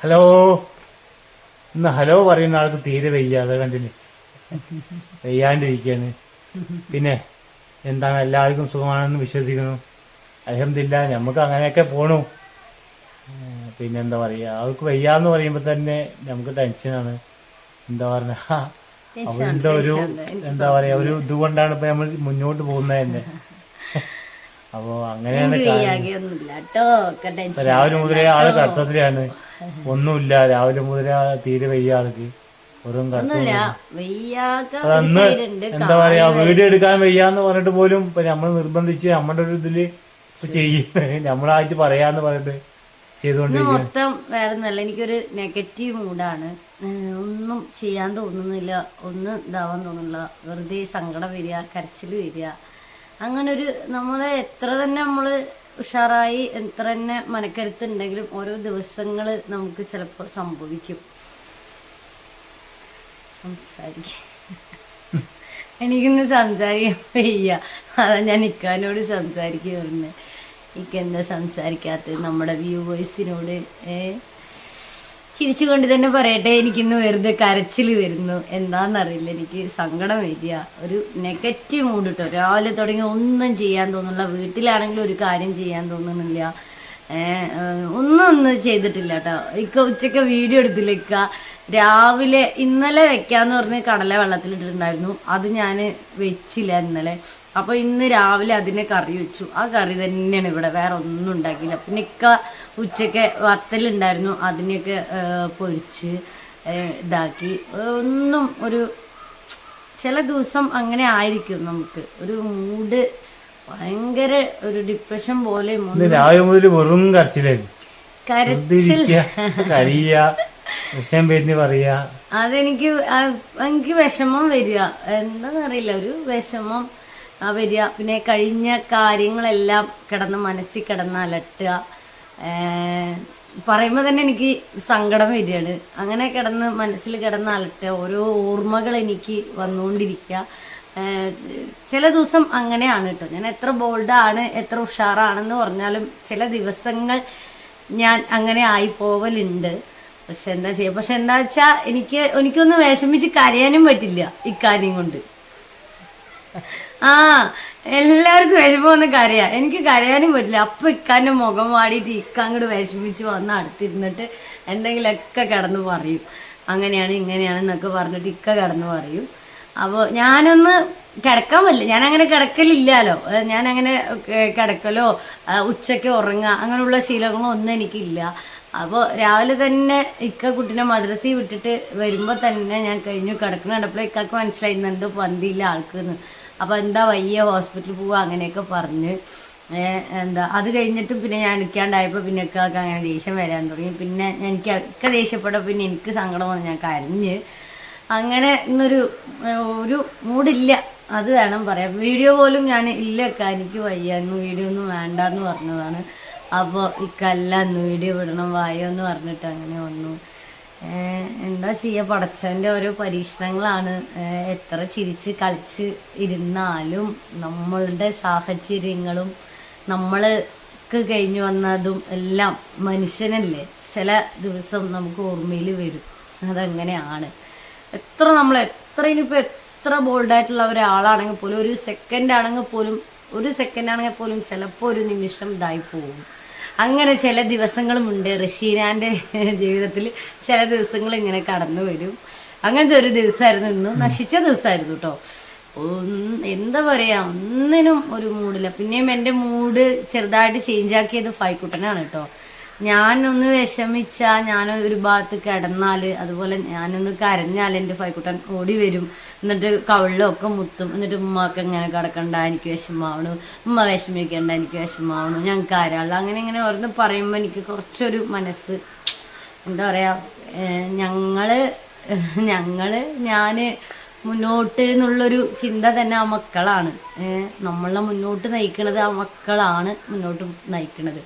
Hello. ഇന്ന് hello പറയുന്ന ആൾക്ക് തീരെ വയ്യാതെ അത് കണ്ടില്ലേ? വയ്യാണ്ടിരിക്കുകയാണ് പിന്നെ എന്താണ് എല്ലാവർക്കും സുഖമാണെന്ന് വിശ്വസിക്കുന്നു. അലഹമില്ല നമുക്ക് അങ്ങനെയൊക്കെ പോണു. പിന്നെ പിന്നെന്താ പറയാ? അവർക്ക് വയ്യാന്ന് പറയുമ്പോൾ തന്നെ നമുക്ക് ടെൻഷനാണ്. എന്താ പറഞ്ഞ? അവരുടെ ഒരു എന്താ പറയാ ഒരു ഇതുകൊണ്ടാണ് ഇപ്പൊ നമ്മൾ മുന്നോട്ട് പോകുന്നത് തന്നെ. അപ്പോ അങ്ങനെയാണ് രാവിലെ മുതലേ ആൾ കർത്തത്തിലാണ് ഒന്നുമില്ല. രാവിലെ മുതലേ തീരെ വയ്യ ആൾക്ക്. വെറും അന്ന് എന്താ പറയാ വീഡിയോ എടുക്കാൻ വയ്യാന്ന് പറഞ്ഞിട്ട് പോലും ഇപ്പൊ നമ്മൾ നിർബന്ധിച്ച് നമ്മുടെ ഒരു ഇതിൽ ചെയ്യും. നമ്മളായിട്ട് പറയാന്ന് പറഞ്ഞിട്ട് ചെയ്തുകൊണ്ടിരിക്കും മൊത്തം വേറെ ഒന്നല്ല. എനിക്കൊരു നെഗറ്റീവ് മൂഡാണ് ഒന്നും ചെയ്യാൻ തോന്നുന്നില്ല. ഒന്നും ഇതാവാൻ തോന്നുന്നില്ല. വെറുതെ സങ്കടം വരിക കരച്ചിൽ വരിക. അങ്ങനെ ഒരു നമ്മളെ എത്ര തന്നെ നമ്മൾ ഉഷാറായി എത്ര തന്നെ മനക്കരുത്തുണ്ടെങ്കിലും ഓരോ ദിവസങ്ങൾ നമുക്ക് ചിലപ്പോൾ സംഭവിക്കും. സംസാരിക്കാം. എനിക്കിന്ന് സംസാരിക്കാൻ വയ്യ. അതാ ഞാൻ ഇക്കാനോട് എനിക്ക് എന്താ സംസാരിക്കാത്തത്? നമ്മുടെ വ്യൂവേഴ്സിനോട് ഏ? ചിരിച്ചുകൊണ്ട് തന്നെ പറയട്ടെ എനിക്കിന്ന് വെറുതെ കരച്ചിൽ വരുന്നു. എന്താണെന്നറിയില്ല എനിക്ക് സങ്കടം വരിക. ഒരു നെഗറ്റീവ് മൂഡ് കേട്ടോ രാവിലെ തുടങ്ങി ഒന്നും ചെയ്യാൻ തോന്നുന്നില്ല. വീട്ടിലാണെങ്കിലും ഒരു കാര്യം ചെയ്യാൻ തോന്നുന്നില്ല. ഒന്നും ഒന്നും ചെയ്തിട്ടില്ല കേട്ടോ ഇക്ക ഉച്ചയ്ക്ക് വീഡിയോ എടുത്തില്ല. ഇക്ക രാവിലെ ഇന്നലെ വെക്കാന്ന് പറഞ്ഞ് കടല വെള്ളത്തിലിട്ടിട്ടുണ്ടായിരുന്നു. അത് ഞാൻ വെച്ചില്ല ഇന്നലെ. അപ്പോൾ ഇന്ന് രാവിലെ അതിനെ കറി വെച്ചു. ആ കറി തന്നെയാണ് ഇവിടെ. വേറെ ഒന്നും ഉണ്ടാക്കിയില്ല. പിന്നെ ഇക്ക ഉച്ചയ്ക്ക് വത്തലുണ്ടായിരുന്നു. അതിനെയൊക്കെ പൊരിച്ച് ഇതാക്കി. ഒന്നും ഒരു ചില ദിവസം അങ്ങനെ ആയിരിക്കും നമുക്ക്. ഒരു മൂഡ് ഭയങ്കര ഒരു ഡിപ്രഷൻ പോലെ രാവിലെ മുതൽ വെറും കരച്ചിലായിരുന്നു പറയാ അതെനിക്ക് എനിക്ക് വിഷമം വരിക. എന്താണെന്നറിയില്ല ഒരു വിഷമം ആ വരിക. പിന്നെ കഴിഞ്ഞ കാര്യങ്ങളെല്ലാം കിടന്ന് മനസ്സിൽ കിടന്ന് അലട്ടുക. പറയുമ്പോൾ തന്നെ എനിക്ക് സങ്കടം വരികയാണ്. അങ്ങനെ കിടന്ന് മനസ്സിൽ കിടന്ന് അലട്ടുക. ഓരോ ഓർമ്മകൾ എനിക്ക് വന്നുകൊണ്ടിരിക്കുക. ചില ദിവസം അങ്ങനെയാണ് കേട്ടോ ഞാൻ എത്ര ബോൾഡാണ് എത്ര ഉഷാറാണെന്ന് പറഞ്ഞാലും ചില ദിവസങ്ങൾ ഞാൻ അങ്ങനെ ആയി പോവലുണ്ട്. പക്ഷെ എന്താ ചെയ്യുക പക്ഷെ എന്താ വെച്ചാ എനിക്ക് എനിക്കൊന്ന് വിഷമിച്ച് കരയാനും പറ്റില്ല ഇക്കാര്യം കൊണ്ട്. ആ എല്ലാവർക്കും വിഷമം ഒന്ന് കരയാ. എനിക്ക് കരയാനും പറ്റില്ല. അപ്പൊ ഇക്കാന്റെ മുഖം വാടിയിട്ട് ഇക്ക അങ്ങോട്ട് വിഷമിച്ച് വന്ന് അടുത്തിരുന്നിട്ട് എന്തെങ്കിലുമൊക്കെ കിടന്ന് പറയും. അങ്ങനെയാണ് ഇങ്ങനെയാണ് എന്നൊക്കെ പറഞ്ഞിട്ട് ഇക്ക കിടന്ന് പറയും. അപ്പോൾ ഞാനൊന്ന് കിടക്കാൻ പറ്റില്ല. ഞാൻ അങ്ങനെ കിടക്കലില്ലല്ലോ ഞാൻ അങ്ങനെ കിടക്കലോ ഉച്ചയ്ക്ക് ഉറങ്ങുക അങ്ങനെയുള്ള ശീലങ്ങളോ ഒന്നും എനിക്കില്ല. അപ്പോൾ രാവിലെ തന്നെ ഇക്ക കുട്ടീനെ മദ്രസയിൽ വിട്ടിട്ട് വരുമ്പോൾ തന്നെ ഞാൻ കഴിഞ്ഞു. കിടക്കുന്ന കണ്ടപ്പോൾ ഇക്കാക്ക് മനസ്സിലായിരുന്നുണ്ട് പന്തിയില്ല ആൾക്കെന്ന്. അപ്പോൾ എന്താ വയ്യ ഹോസ്പിറ്റലിൽ പോവുക അങ്ങനെയൊക്കെ പറഞ്ഞ്. എന്താ അത് കഴിഞ്ഞിട്ടും പിന്നെ ഞാൻ എനിക്കാണ്ടായപ്പോൾ പിന്നെ ഇക്കാക്ക് അങ്ങനെ ദേഷ്യം വരാൻ തുടങ്ങി. പിന്നെ എനിക്ക് ഇക്ക ദേഷ്യപ്പെട്ടപ്പോൾ പിന്നെ എനിക്ക് സങ്കടം വന്ന്. ഞാൻ കരഞ്ഞ്. അങ്ങനെ ഇന്നൊരു ഒരു മൂഡില്ല അത് വേണം പറയാം വീഡിയോ പോലും ഞാൻ ഇല്ല അക്ക. എനിക്ക് വയ്യ. ഇന്ന് വീഡിയോ ഒന്നും വേണ്ട എന്ന് പറഞ്ഞതാണ്. അപ്പോൾ ഇക്കല്ല അന്ന് വീഡിയോ വിടണം വായോ എന്ന് പറഞ്ഞിട്ട് അങ്ങനെ വന്നു. എന്താ ചെയ്യുക പടച്ചവന്റെ ഓരോ പരീക്ഷണങ്ങളാണ്. എത്ര ചിരിച്ച് കളിച്ച് ഇരുന്നാലും നമ്മളുടെ സാഹചര്യങ്ങളും നമ്മൾക്ക് കഴിഞ്ഞു വന്നതും എല്ലാം മനുഷ്യനല്ലേ? ചില ദിവസം നമുക്ക് ഓർമ്മയിൽ വരും. അതങ്ങനെയാണ്. എത്ര നമ്മൾ എത്ര ഇനിയിപ്പോൾ എത്ര ബോൾഡായിട്ടുള്ള ഒരാളാണെങ്കിൽ പോലും ഒരു സെക്കൻഡ് ആണെങ്കിൽ പോലും ഒരു സെക്കൻഡ് ആണെങ്കിൽ പോലും ചിലപ്പോൾ ഒരു നിമിഷം ഇതായി പോകും. അങ്ങനെ ചില ദിവസങ്ങളുമുണ്ട് റഷീനാന്റെ ജീവിതത്തിൽ ചില ദിവസങ്ങൾ ഇങ്ങനെ കടന്നു വരും. അങ്ങനത്തെ ഒരു ദിവസമായിരുന്നു ഇന്ന്. നശിച്ച ദിവസമായിരുന്നു കേട്ടോ എന്താ പറയാ ഒന്നിനും ഒരു മൂഡില്ല പിന്നെയും എന്റെ മൂഡ് ചെറുതായിട്ട് ചേഞ്ച് ആക്കിയത് ഫൈക്കുട്ടനാണ് കേട്ടോ ഞാനൊന്ന് വിഷമിച്ചാൽ ഞാൻ ഒരു ഭാഗത്ത് കിടന്നാൽ അതുപോലെ ഞാനൊന്ന് കരഞ്ഞാൽ എന്റെ ഫൈക്കുട്ടൻ ഓടി വരും. എന്നിട്ട് കവിളിലൊക്കെ മുത്തും. എന്നിട്ട് ഉമ്മക്ക് എങ്ങനെ കിടക്കണ്ട എനിക്ക് വിഷമാവണു. ഉമ്മ വിഷമിക്കണ്ട എനിക്ക് വിഷമാവണു. ഞങ്ങൾക്ക് ആരാളു? അങ്ങനെ ഇങ്ങനെ ഓരോന്ന് പറയുമ്പോൾ എനിക്ക് കുറച്ചൊരു മനസ്സ് എന്താ പറയാ ഞങ്ങൾ ഞങ്ങൾ ഞാൻ മുന്നോട്ട് എന്നുള്ളൊരു ചിന്ത തന്നെ ആ മക്കളാണ്. നമ്മളെ മുന്നോട്ട് നയിക്കണത് ആ മക്കളാണ് മുന്നോട്ട് നയിക്കണത്.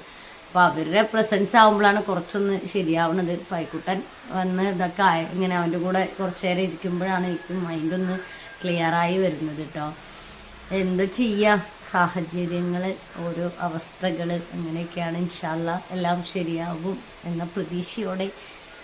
അപ്പൊ അവരുടെ പ്രസൻസ് ആവുമ്പോഴാണ് കുറച്ചൊന്ന് ശരിയാവണത്. പൈക്കുട്ടൻ വന്ന് ഇതൊക്കെ ആയ ഇങ്ങനെ അവന്റെ കൂടെ കുറച്ചു നേരം ഇരിക്കുമ്പോഴാണ് എനിക്ക് മൈൻഡ് ഒന്ന് ക്ലിയർ ആയി വരുന്നത് കേട്ടോ എന്താ ചെയ്യാ? സാഹചര്യങ്ങൾ ഓരോ അവസ്ഥകൾ അങ്ങനെയൊക്കെയാണ് ഇൻഷാല്ല എല്ലാം ശരിയാകും എന്ന പ്രതീക്ഷയോടെ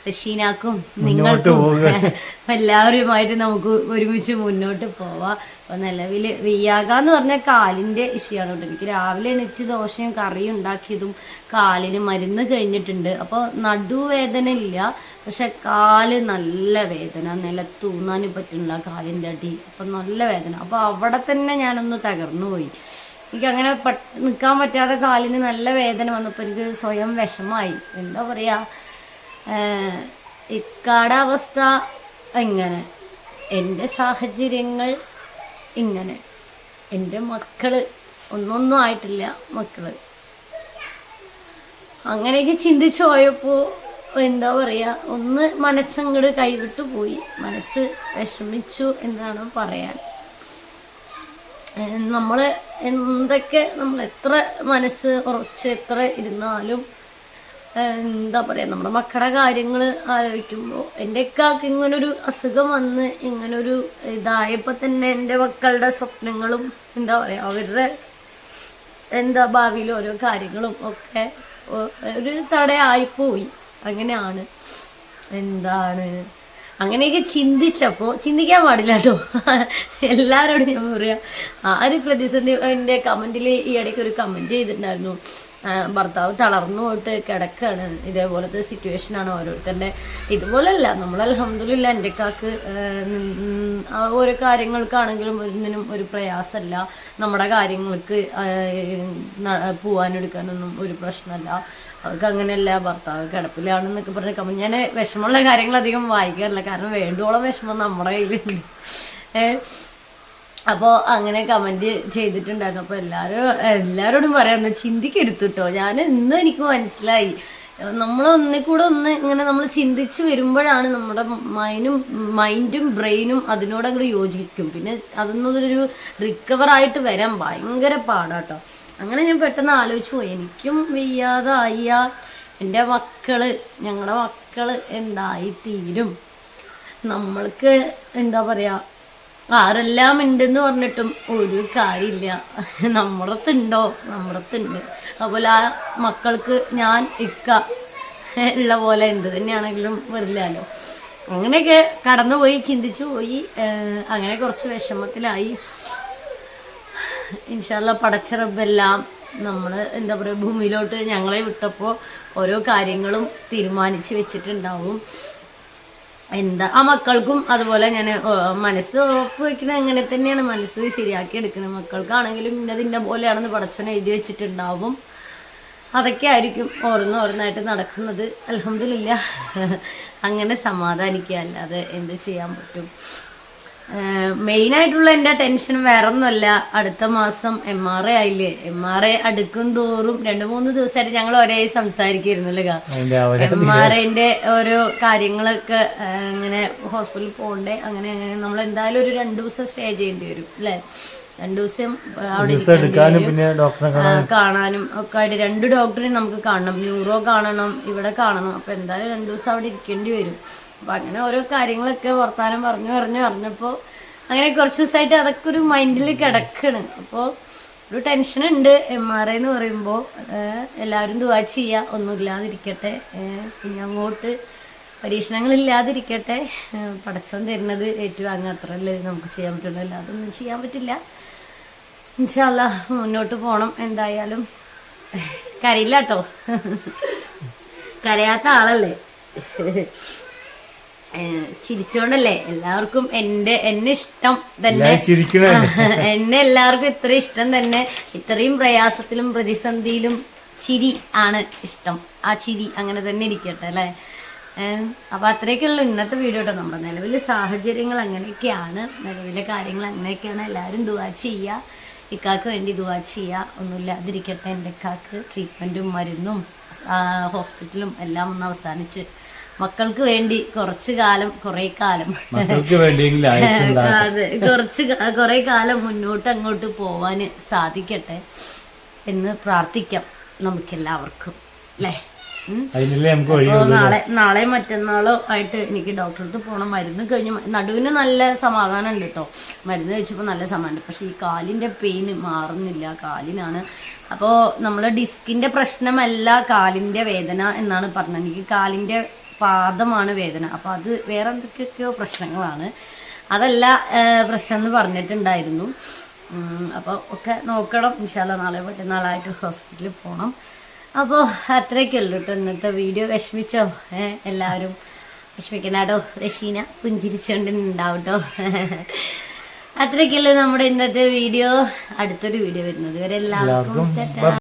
റഷീനാക്കും നിങ്ങൾക്കും. എല്ലാവരുമായിട്ട് നമുക്ക് ഒരുമിച്ച് മുന്നോട്ട് പോവാം. അപ്പൊ നിലവിൽ എന്ന് പറഞ്ഞ കാലിന്റെ ഇഷ്യൂ ആണ് കേട്ടോ. എനിക്ക് രാവിലെ എണീച്ച് ദോശയും കറിയും ഉണ്ടാക്കിയതും കാലിന് മരുന്ന് കഴിഞ്ഞിട്ടുണ്ട്. അപ്പോൾ നടുവേദന ഇല്ല. പക്ഷെ കാൽ നല്ല വേദന. നിലത്തൂന്നാൻ പറ്റുന്നില്ല കാലിന്റെ അടി. അപ്പം നല്ല വേദന. അപ്പോൾ അവിടെ തന്നെ ഞാനൊന്ന് തകർന്നു പോയി. എനിക്ക് അങ്ങനെ പട്ട് നിൽക്കാൻ പറ്റാതെ കാലിന് നല്ല വേദന വന്നപ്പോൾ എനിക്ക് സ്വയം വിഷമായി. എന്താ പറയുക ഇക്കാടാവസ്ഥ എങ്ങനെ എന്റെ സാഹചര്യങ്ങൾ ഇങ്ങനെ. എന്റെ മക്കൾ ഒന്നൊന്നും ആയിട്ടില്ല മക്കൾ അങ്ങനെയൊക്കെ ചിന്തിച്ചു പോയപ്പോൾ എന്താ പറയുക ഒന്ന് മനസ്സങ്ങട് കൈവിട്ടു പോയി. മനസ്സ് വിഷമിച്ചു എന്നാണ് പറയാൻ. നമ്മൾ എന്തൊക്കെ നമ്മൾ എത്ര മനസ്സ് കുറച്ച് എത്ര ഇരുന്നാലും എന്താ പറയാ നമ്മുടെ മക്കളുടെ കാര്യങ്ങൾ ആലോചിക്കുമ്പോൾ എന്റെ ഇക്കാക്ക് ഇങ്ങനൊരു അസുഖം വന്ന് ഇങ്ങനൊരു ഇതായപ്പോൾ തന്നെ എന്റെ മക്കളുടെ സ്വപ്നങ്ങളും എന്താ പറയാ അവരുടെ എന്താ ഭാവിയിൽ ഓരോ കാര്യങ്ങളും ഒക്കെ ഒരു തടയായിപ്പോയി അങ്ങനെയാണ്. എന്താണ്? അങ്ങനെയൊക്കെ ചിന്തിച്ചപ്പോൾ ചിന്തിക്കാൻ പാടില്ല കേട്ടോ. എല്ലാവരോടും ഞാൻ പറയാം ഒരു പ്രതിസന്ധി എന്റെ കമന്റിൽ ഈ ഇടയ്ക്ക് ഒരു കമന്റ് ചെയ്തിട്ടുണ്ടായിരുന്നു. ആ, ഭർത്താവ് തളർന്നു പോയിട്ട് കിടക്കാണ്. ഇതേപോലത്തെ സിറ്റുവേഷനാണ് ഓരോരുത്തരുടെ. ഇതുപോലല്ല നമ്മൾ അലഹമില്ല എന്റെ കാക്ക് ഓരോ കാര്യങ്ങൾക്കാണെങ്കിലും ഒന്നിനും ഒരു പ്രയാസമല്ല. നമ്മുടെ കാര്യങ്ങൾക്ക് പോവാനെടുക്കാനൊന്നും ഒരു പ്രശ്നമല്ല. അവർക്ക് അങ്ങനെയല്ല ഭർത്താവ് കിടപ്പിലാണെന്നൊക്കെ പറഞ്ഞ കമന്റ് ഞാൻ വിഷമമുള്ള കാര്യങ്ങൾ അധികം വായിക്കാറില്ല. കാരണം വേണ്ടുവോളം വിഷമം നമ്മുടെ കയ്യിലുണ്ട്. ഏഹ് അപ്പോൾ അങ്ങനെ കമന്റ് ചെയ്തിട്ടുണ്ടായിരുന്നു. അപ്പോൾ എല്ലാവരും എല്ലാവരോടും പറയാമെന്ന് ചിന്തിക്കരുത് കേട്ടോ ഞാൻ ഇന്ന് എനിക്ക് മനസ്സിലായി. നമ്മൾ ഒന്നിൽ കൂടെ ഒന്ന് ഇങ്ങനെ നമ്മൾ ചിന്തിച്ച് വരുമ്പോഴാണ് നമ്മുടെ മൈനും മൈൻഡും ബ്രെയിനും അതിനോട് അങ്ങോട്ട് യോജിക്കും. പിന്നെ അതൊന്നൊരു റിക്കവർ ആയിട്ട് വരാൻ ഭയങ്കര പാടാട്ടോ. അങ്ങനെ ഞാൻ പെട്ടെന്ന് ആലോചിച്ചു പോയി. എനിക്കും വയ്യാതായ. എന്റെ മക്കൾ ഞങ്ങളുടെ മക്കൾ എന്തായി തീരും നമ്മൾക്ക് എന്താ പറയാ ആരെല്ലാം ഉണ്ടെന്ന് പറഞ്ഞിട്ടും ഒരു കാര്യമില്ല. നമ്മുടെത്തുണ്ടോ? നമ്മുടെത്തുണ്ട്. അതുപോലെ ആ മക്കൾക്ക് ഞാൻ ഇക്ക ഉള്ള പോലെ എന്ത് തന്നെയാണെങ്കിലും വരില്ലല്ലോ. അങ്ങനെയൊക്കെ കടന്നുപോയി ചിന്തിച്ചു പോയി. അങ്ങനെ കുറച്ച് വിഷമത്തിലായി. ഇൻഷാല്ല പടച്ചിറബെല്ലാം നമ്മൾ എന്താ പറയുക ഭൂമിയിലോട്ട് ഞങ്ങളെ വിട്ടപ്പോൾ ഓരോ കാര്യങ്ങളും തീരുമാനിച്ച് വെച്ചിട്ടുണ്ടാവും. എന്താ? ആ മക്കൾക്കും അതുപോലെ ഞാൻ മനസ്സ് ഉറപ്പ് വെക്കണത് അങ്ങനെ തന്നെയാണ് മനസ്സ് ശരിയാക്കി എടുക്കുന്നത് മക്കൾക്കാണെങ്കിലും ഇന്നതിന്റെ പോലെയാണെന്ന് പടച്ചവൻ എഴുതി വെച്ചിട്ടുണ്ടാവും. അതൊക്കെ ആയിരിക്കും ഓരോന്ന് ഓരോന്നായിട്ട് നടക്കുന്നത്. അലഹമില്ല അങ്ങനെ സമാധാനിക്കുക അല്ലാതെ എന്ത് ചെയ്യാൻ പറ്റും? മെയിൻ ആയിട്ടുള്ള എന്റെ ടെൻഷൻ വേറെ ഒന്നുമല്ല അടുത്ത മാസം എം ആർ എ ആയില്ലേ? എം ആർ എ അടുക്കും തോറും രണ്ട് മൂന്ന് ദിവസമായിട്ട് ഞങ്ങൾ ഒരേ അവരെ എം ആർ എന്റെ ഓരോ കാര്യങ്ങളൊക്കെ അങ്ങനെ ഇങ്ങനെ ഹോസ്പിറ്റലിൽ പോകണ്ടേ അങ്ങനെ അങ്ങനെ. നമ്മൾ എന്തായാലും ഒരു രണ്ടു ദിവസം സ്റ്റേ ചെയ്യേണ്ടി വരും അല്ലേ? രണ്ടു ദിവസം അവിടെ. പിന്നെ കാണാനും. ഒക്കെ ആയിട്ട് രണ്ട് ഡോക്ടറെ നമുക്ക് കാണണം. ന്യൂറോ കാണണം ഇവിടെ കാണണം. അപ്പൊ എന്തായാലും രണ്ടു ദിവസം അവിടെ ഇരിക്കേണ്ടി വരും. അപ്പൊ അങ്ങനെ ഓരോ കാര്യങ്ങളൊക്കെ വർത്താനം പറഞ്ഞു പറഞ്ഞു പറഞ്ഞപ്പോ അങ്ങനെ കുറച്ച് ദിവസമായിട്ട് അതൊക്കെ ഒരു മൈൻഡിൽ കിടക്കണ്. അപ്പോൾ ഒരു ടെൻഷൻ ഉണ്ട്. എം ആർ ഐ എന്ന് പറയുമ്പോൾ എല്ലാവരും ദുവാ ചെയ്യാ. ഒന്നുമില്ലാതിരിക്കട്ടെ. പിന്നെ അങ്ങോട്ട് പരീക്ഷണങ്ങളില്ലാതിരിക്കട്ടെ. പടച്ചോൻ തരുന്നത് ഏറ്റുവാങ്ങുക അത്രയല്ലേ നമുക്ക് ചെയ്യാൻ പറ്റുള്ളൂ. അല്ലാതെ ഒന്നും ചെയ്യാൻ പറ്റില്ല. ഇൻഷാല്ല മുന്നോട്ട് പോണം എന്തായാലും. കരയില്ല കേട്ടോ കരയാത്ത ആളല്ലേ? ചിരിച്ചോണ്ടല്ലേ? എല്ലാവർക്കും എന്റെ എന്നെ ഇഷ്ടം തന്നെ. എന്നെ എല്ലാവർക്കും ഇത്ര ഇഷ്ടം തന്നെ. ഇത്രയും പ്രയാസത്തിലും പ്രതിസന്ധിയിലും ചിരി ആണ് ഇഷ്ടം. ആ ചിരി അങ്ങനെ തന്നെ ഇരിക്കട്ടെ അല്ലേ? ഏം, അപ്പൊ അത്രയൊക്കെയുള്ളൂ ഇന്നത്തെ വീഡിയോ കേട്ടോ നമ്മുടെ നിലവിലെ സാഹചര്യങ്ങൾ അങ്ങനെയൊക്കെയാണ്. നിലവിലെ കാര്യങ്ങൾ അങ്ങനെയൊക്കെയാണ്. എല്ലാവരും ദുവാ ചെയ്യുക ഇക്കാക്ക് വേണ്ടി ദുവാ ചെയ്യുക ഒന്നുമില്ലാതിരിക്കട്ടെ എന്റെ ഇക്കാക്ക്. ട്രീറ്റ്മെന്റും മരുന്നും ഹോസ്പിറ്റലും എല്ലാം ഒന്ന് അവസാനിച്ച്. മക്കൾക്ക് വേണ്ടി കുറച്ച് കാലം കുറേ കാലം. അതെ കുറച്ച് കുറേ കാലം മുന്നോട്ട് അങ്ങോട്ട് പോവാന് സാധിക്കട്ടെ എന്ന് പ്രാർത്ഥിക്കാം നമുക്കെല്ലാവർക്കും. അല്ലേ. അതിനല്ലേ നമുക്ക് നാളെ നാളെ മറ്റന്നാളോ ആയിട്ട് എനിക്ക് ഡോക്ടറെ അടുത്ത് പോകണം മരുന്ന് കഴിഞ്ഞ് നടുവിന് നല്ല സമാധാനം ഉണ്ട് കേട്ടോ. മരുന്ന് കഴിച്ചപ്പോൾ നല്ല സമാധാനം പക്ഷെ ഈ കാലിന്റെ പെയിൻ മാറുന്നില്ല. കാലിനാണ്. അപ്പോൾ നമ്മൾ ഡിസ്കിന്റെ പ്രശ്നമല്ല കാലിന്റെ വേദന എന്നാണ് പറഞ്ഞത് എനിക്ക് കാലിന്റെ പാദമാണ് വേദന. അപ്പോൾ അത് വേറെ എന്തൊക്കെയൊക്കെയോ പ്രശ്നങ്ങളാണ്. അതല്ല പ്രശ്നം എന്ന് പറഞ്ഞിട്ടുണ്ടായിരുന്നു. അപ്പോൾ ഒക്കെ നോക്കണം. വിശാല നാളെ മറ്റന്നാളായിട്ട് ഹോസ്പിറ്റലിൽ പോകണം അപ്പോൾ അത്രയൊക്കെ ഉള്ളൂ കേട്ടോ ഇന്നത്തെ വീഡിയോ. വിഷമിച്ചോ? എല്ലാവരും വിഷമിക്കണാട്ടോ റഷീന പുഞ്ചിരിച്ചുകൊണ്ട് ഉണ്ടാവും കേട്ടോ അത്രയൊക്കെയല്ലേ നമ്മുടെ ഇന്നത്തെ വീഡിയോ. അടുത്തൊരു വീഡിയോ വരുന്നത് ടാറ്റാ.